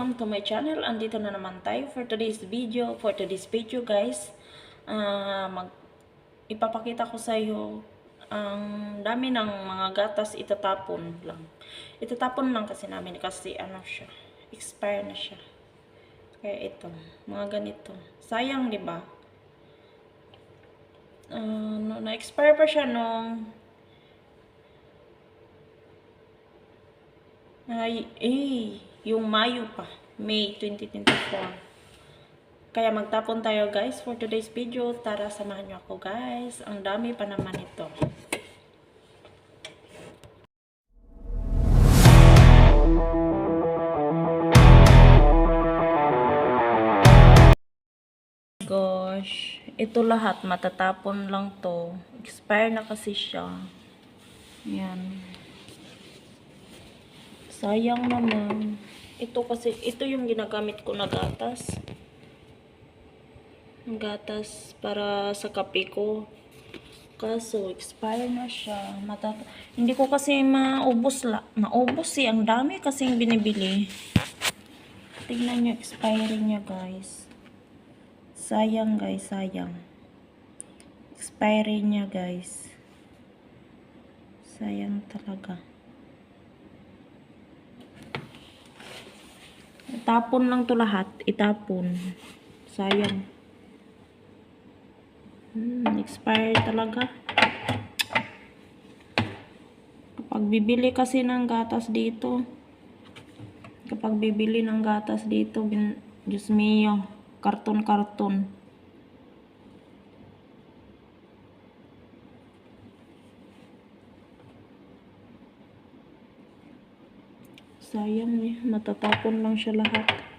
welcome to my channel. Andito na naman tayo for today's video. For today's video guys, ah, mag ipapakita ko sa iyo ang dami ng mga gatas itatapon lang. Itatapon lang kasi namin kasi ano siya, expire na siya. Kaya ito, mga ganito. Sayang, di ba? Ah, no, na-expire pa siya nung Ay, eh, yung Mayo pa. May 2024. Kaya magtapon tayo guys for today's video. Tara, samahan niyo ako guys. Ang dami pa naman ito. Gosh, ito lahat matatapon lang to. Expire na kasi siya. Yan. Sayang naman. Ito kasi, ito yung ginagamit ko na gatas. Gatas para sa kape ko. Kaso, expire na siya. Matat Hindi ko kasi maubos la. Maubos eh. Ang dami kasing binibili. Tingnan nyo, expiry niya guys. Sayang guys, sayang. Expiry niya guys. Sayang talaga. Itapon lang to lahat. Itapon. Sayang. Hmm, expired talaga. Kapag bibili kasi ng gatas dito, kapag bibili ng gatas dito, bin, mio, karton-karton. Sayang eh, matatapon lang siya lahat.